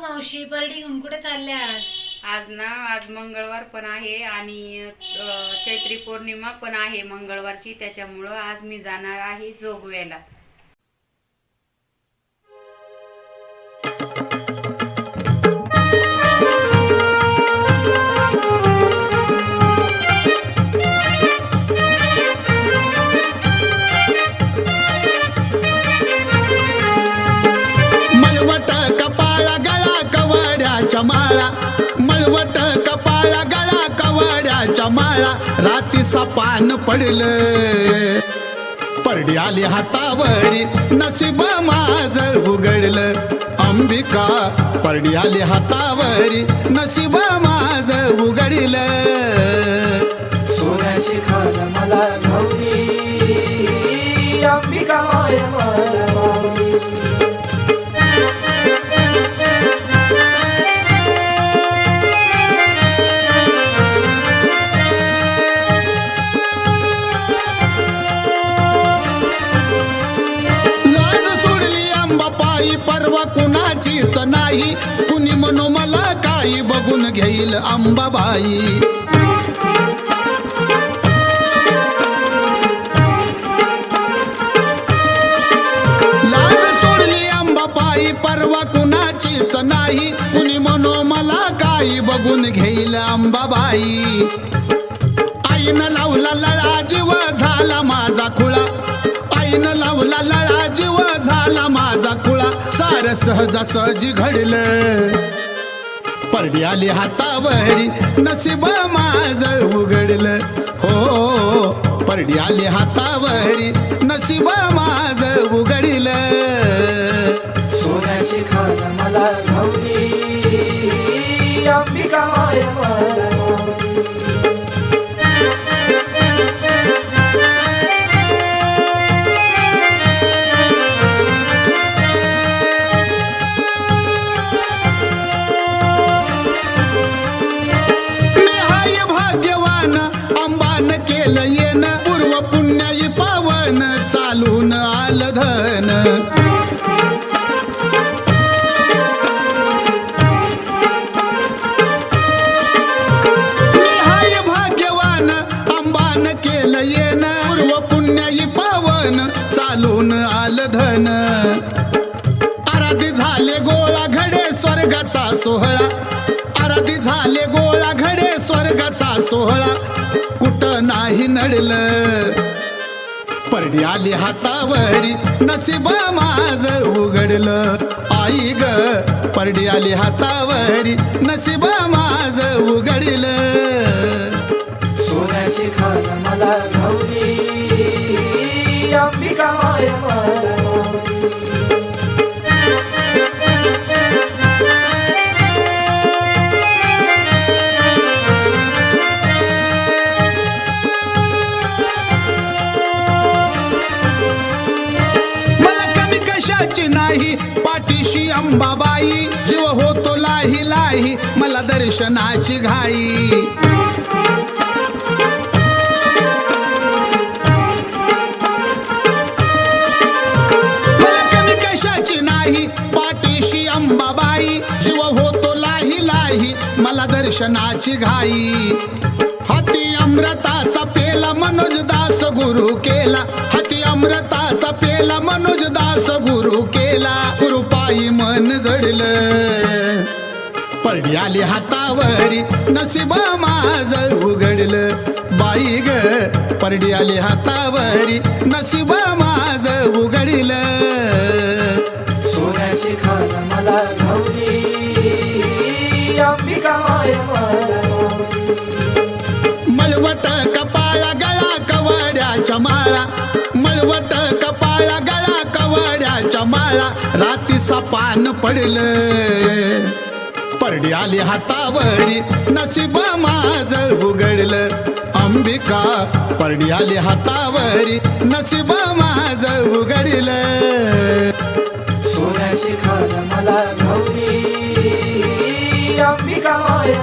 मावशी बर्डी घेऊन कुठे चालले आज? आज ना आज मंगळवार पण आहे आणि अ, चैत्री पौर्णिमा पण आहे मंगळवारची. त्याच्यामुळं आज मी जाणार आहे जोगव्याला. माळा मळवट कपाळा गळा कवड्याच्या माळा. राती सपान पडलं. परडी आली हातावरी नशीब माझ उघडलं. अंबिका परडी आली हातावरी नशीब माझ उघडल. सोन्याची खान नाही कुणी म्हणू मला काही बघून घेईल अंबाबाई लाज सोडली अंबापायी परवा कुणाचीच नाही. कुणी म्हणू मला काही बघून घेईल अंबाबाई आईनं लावला लळा जीव झाला माझा खुळा. आईनं लावला लळा जीव झाला माझा खुळा सहजा सहजी घडलं. परडी आली हातावरी नशीब माझ उघडलं. हो परडी आली हातावरी नशीब माझ उघडलं. सोन्याची खान मला सोहळा कुठं नाही नडलं. परडी आली हातावरी नशीब माझ उघडलं. आई ग परडी आली हातावरी नशीब माझ उघडल. सोन्याची खान मला पाठीशी अंबाबाई जीव होतो लाही लाही मला दर्शनाची घाई. मला अंबाबाई होतो लाही लाही मला दर्शनाची घाई. हाती अमृताचा पेला मनोज दास गुरु केला. हाती अमृताचा पेला मनोज दास गुरु केला. कृपाई मन जडलं. परडी आली हातावरी नशीब माझ उघडलं. बाई ग परडी आली हातावरी नशीब काळा माळा राती सपान पडलं. परडी आली हातावरी नशीब माझ उघडल. अंबिका परडी आली हातावरी नशीब माझ उघडल. सोन्याची खाल मला अंबिका माय